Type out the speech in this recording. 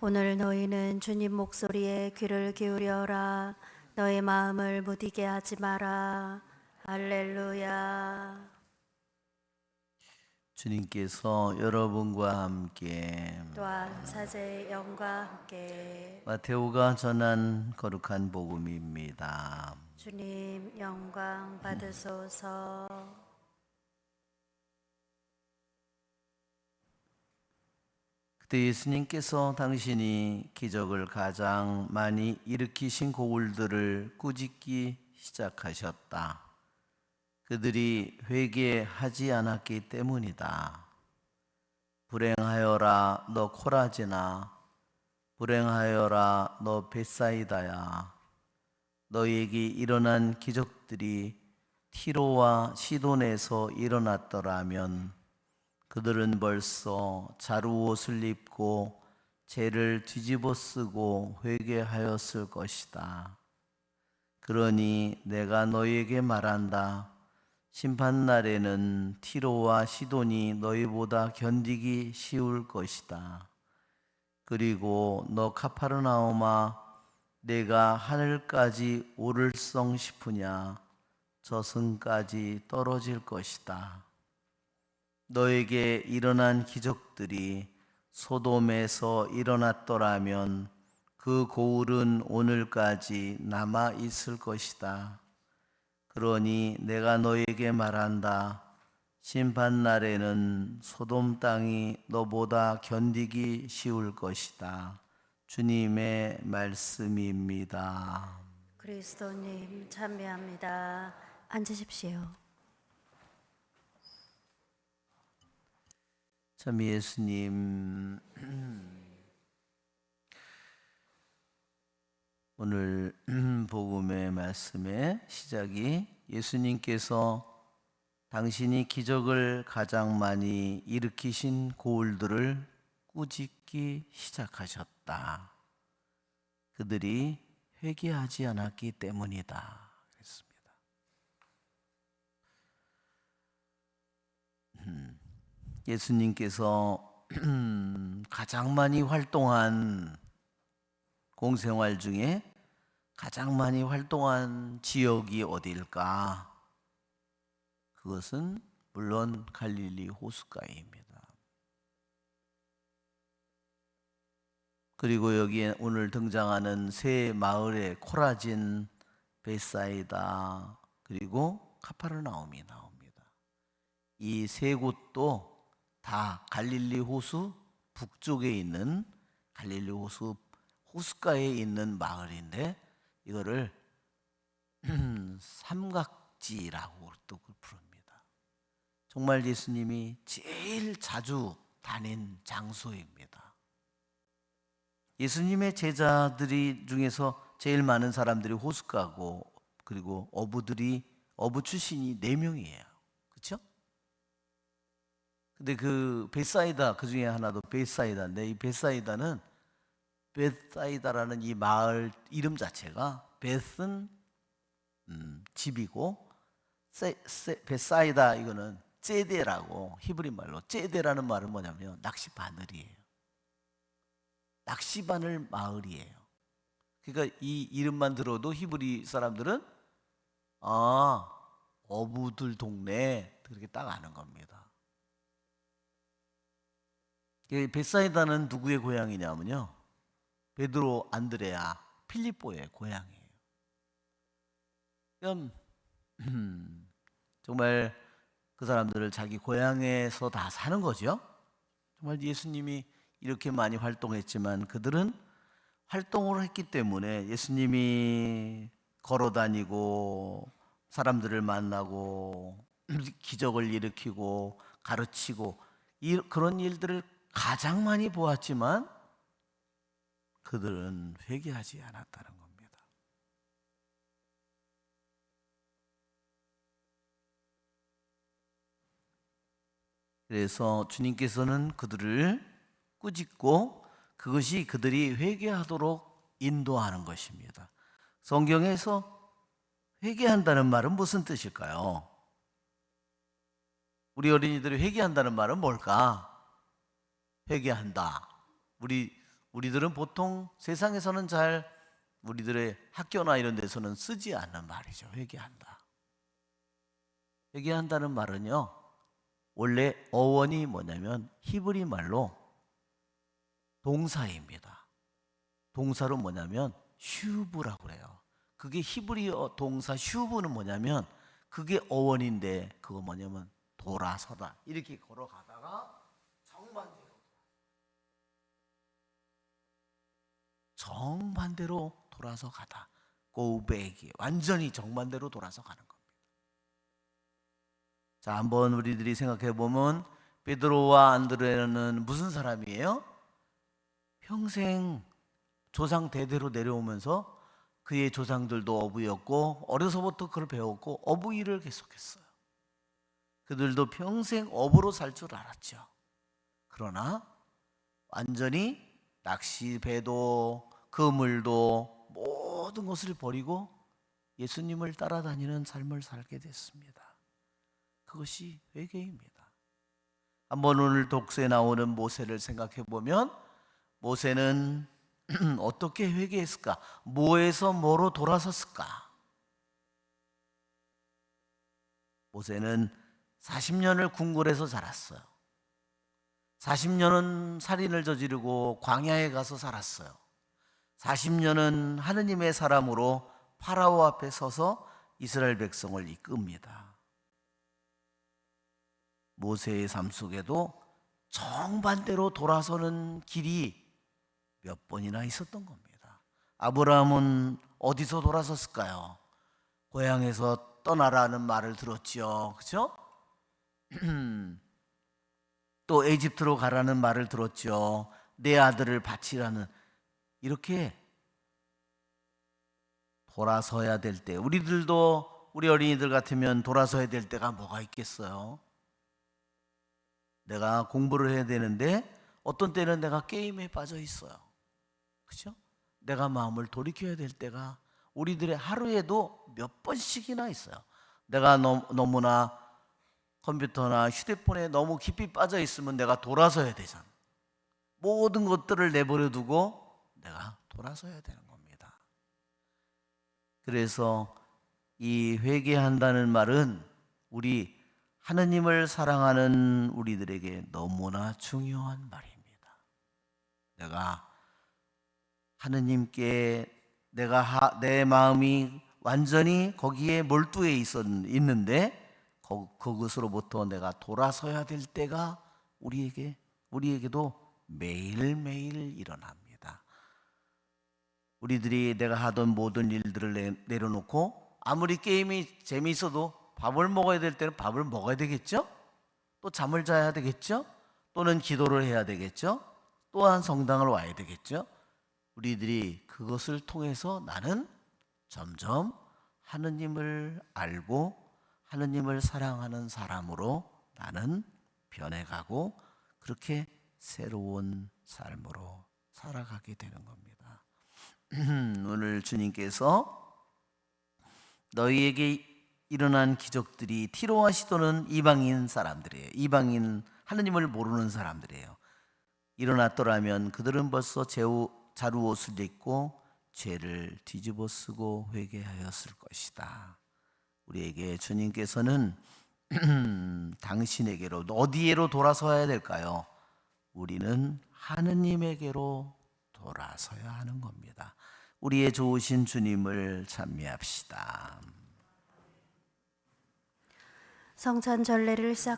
오늘 너희는 주님 목소리에 귀를 기울여라. 너의 마음을 무디게 하지 마라. 할렐루야. 주님께서 여러분과 함께 또한 사제의 영과 함께 마테오가 전한 거룩한 복음입니다. 주님 영광 받으소서. 그때 예수님께서 당신이 기적을 가장 많이 일으키신 고울들을 꾸짖기 시작하셨다. 그들이 회개하지 않았기 때문이다. 불행하여라 너 코라지나 불행하여라 너 베사이다야 너에게 일어난 기적들이 티로와 시돈에서 일어났더라면 그들은 벌써 자루 옷을 입고 죄를 뒤집어 쓰고 회개하였을 것이다. 그러니 내가 너희에게 말한다. 심판 날에는 티로와 시돈이 너희보다 견디기 쉬울 것이다. 그리고 너 카파르나오마 내가 하늘까지 오를성 싶으냐 저승까지 떨어질 것이다. 너에게 일어난 기적들이 소돔에서 일어났더라면 그 고울은 오늘까지 남아 있을 것이다. 그러니 내가 너에게 말한다. 심판 날에는 소돔 땅이 너보다 견디기 쉬울 것이다. 주님의 말씀입니다. 그리스도님 참배합니다. 앉으십시오. 참 예수님 오늘 복음의 말씀의 시작이 예수님께서 당신이 기적을 가장 많이 일으키신 고울들을 꾸짖기 시작하셨다. 그들이 회개하지 않았기 때문이다. 그랬습니다. 예수님께서 가장 많이 활동한 공생활 중에 가장 많이 활동한 지역이 어디일까? 그것은 물론 갈릴리 호숫가입니다. 그리고 여기에 오늘 등장하는 세 마을의 코라진, 베사이다, 그리고 카파르나움이 나옵니다. 이 세 곳도 다 갈릴리 호수 북쪽에 있는 갈릴리 호수 호숫가에 있는 마을인데 이거를 삼각지라고 또 부릅니다. 정말 예수님이 제일 자주 다닌 장소입니다. 예수님의 제자들이 중에서 제일 많은 사람들이 호숫가고 그리고 어부들이 어부 출신이 네 명이에요. 근데 그 베사이다 그 중에 하나도 베사이다인데 이 베사이다는 베사이다라는 이 마을 이름 자체가 베스는 음, 집이고 세, 세, 베사이다 이거는 제데라고 히브리 말로 제데라는 말은 뭐냐면 낚시 바늘이에요. 낚시 바늘 마을이에요. 그러니까 이 이름만 들어도 히브리 사람들은 아 어부들 동네 그렇게 딱 아는 겁니다. 이 베사이다는 누구의 고향이냐면요. 베드로 안드레아 필리포의 고향이에요. 그럼 음, 정말 그 사람들을 자기 고향에서 다 사는 거죠. 정말 예수님이 이렇게 많이 활동했지만 그들은 활동을 했기 때문에 예수님이 걸어 다니고 사람들을 만나고 기적을 일으키고 가르치고 이, 그런 일들을 가장 많이 보았지만 그들은 회개하지 않았다는 겁니다. 그래서 주님께서는 그들을 꾸짖고 그것이 그들이 회개하도록 인도하는 것입니다. 성경에서 회개한다는 말은 무슨 뜻일까요? 우리 어린이들이 회개한다는 말은 뭘까? 회개한다. 우리 우리들은 보통 세상에서는 잘 우리들의 학교나 이런 데서는 쓰지 않는 말이죠. 회개한다. 회개한다는 말은요. 원래 어원이 뭐냐면 히브리 말로 동사입니다. 동사로 뭐냐면 슈브라고 그래요. 그게 히브리어 동사 슈브는 뭐냐면 그게 어원인데 그거 뭐냐면 돌아서다. 이렇게 걸어가다가 정반대로 정반대로 돌아서 가다. back. 완전히 정반대로 돌아서 가는 겁니다. 자, 한번 우리들이 생각해 보면 베드로와 안드레는 무슨 사람이에요? 평생 조상 대대로 내려오면서 그의 조상들도 어부였고 어려서부터 그걸 배웠고 어부 일을 계속했어요. 그들도 평생 어부로 살 줄 알았죠. 그러나 완전히 낚시 배도 그물도 모든 것을 버리고 예수님을 따라다니는 삶을 살게 됐습니다. 그것이 회개입니다. 한번 오늘 독서에 나오는 모세를 생각해 보면 모세는 어떻게 회개했을까? 뭐에서 뭐로 돌아섰을까? 모세는 40년을 궁궐에서 자랐어요. 40년은 살인을 저지르고 광야에 가서 살았어요. 40년은 하느님의 사람으로 파라오 앞에 서서 이스라엘 백성을 이끕니다. 모세의 삶 속에도 정반대로 돌아서는 길이 몇 번이나 있었던 겁니다. 아브라함은 어디서 돌아섰을까요? 고향에서 떠나라는 말을 들었지요. 그죠? 또 에집트로 가라는 말을 들었죠. 내 아들을 바치라는 이렇게 돌아서야 될 때, 우리들도 우리 어린이들 같으면 돌아서야 될 때가 뭐가 있겠어요? 내가 공부를 해야 되는데 어떤 때는 내가 게임에 빠져 있어요. 그죠? 내가 마음을 돌이켜야 될 때가 우리들의 하루에도 몇 번씩이나 있어요. 내가 너무, 너무나 컴퓨터나 휴대폰에 너무 깊이 빠져 있으면 내가 돌아서야 되잖아. 모든 것들을 내버려 두고 내가 돌아서야 되는 겁니다. 그래서 이 회개한다는 말은 우리 하느님을 사랑하는 우리들에게 너무나 중요한 말입니다. 내가 하느님께 내가 하- 내 마음이 완전히 거기에 몰두해 있었, 있는데 거, 그것으로부터 내가 돌아서야 될 때가 우리에게 우리에게도 매일매일 일어납니다. 우리들이 내가 하던 모든 일들을 내, 내려놓고 아무리 게임이 재미있어도 밥을 먹어야 될 때는 밥을 먹어야 되겠죠? 또 잠을 자야 되겠죠? 또는 기도를 해야 되겠죠? 또한 성당을 와야 되겠죠? 우리들이 그것을 통해서 나는 점점 하느님을 알고 하느님을 사랑하는 사람으로 나는 변해가고 그렇게 새로운 삶으로 살아가게 되는 겁니다. 오늘 주님께서 너희에게 일어난 기적들이 티로와 시도는 이방인 사람들이에요. 이방인 하느님을 모르는 사람들이에요. 일어났더라면 그들은 벌써 제우, 자루 옷을 입고 죄를 뒤집어 쓰고 회개하였을 것이다. 우리에게 주님께서는 당신에게로 어디에로 돌아서야 될까요? 우리는 하느님에게로 돌아서야 하는 겁니다. 우리의 좋으신 주님을 찬미합시다. 성찬 전례를 시작